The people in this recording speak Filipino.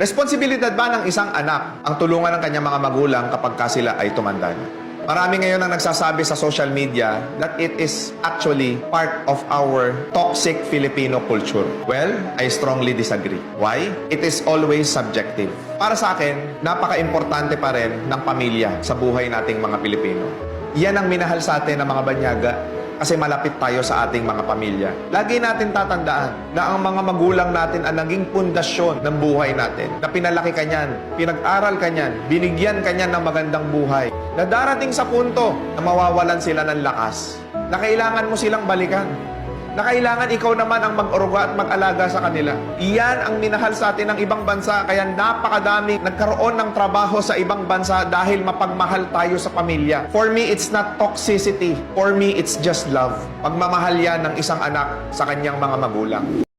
Responsibilidad ba ng isang anak ang tulungan ng kanyang mga magulang kapag ka sila ay tumanda na? Marami ngayon ang nagsasabi sa social media that it is actually part of our toxic Filipino culture. Well, I strongly disagree. Why? It is always subjective. Para sa akin, napaka-importante pa rin ng pamilya sa buhay nating mga Pilipino. Yan ang minahal sa atin ng mga banyaga kasi malapit tayo sa ating mga pamilya. Lagi natin tatandaan na ang mga magulang natin ang naging pundasyon ng buhay natin. Na pinalaki ka niyan, pinag-aral ka niyan, binigyan ka niyan ng magandang buhay. Na darating sa punto na mawawalan sila ng lakas. Na kailangan mo silang balikan. Na kailangan ikaw naman ang mag-oruga at mag-alaga sa kanila. Iyan ang minahal sa atin ng ibang bansa kaya napakadami nagkaroon ng trabaho sa ibang bansa dahil mapagmahal tayo sa pamilya. For me, it's not toxicity. For me, it's just love. Pagmamahal yan ng isang anak sa kanyang mga magulang.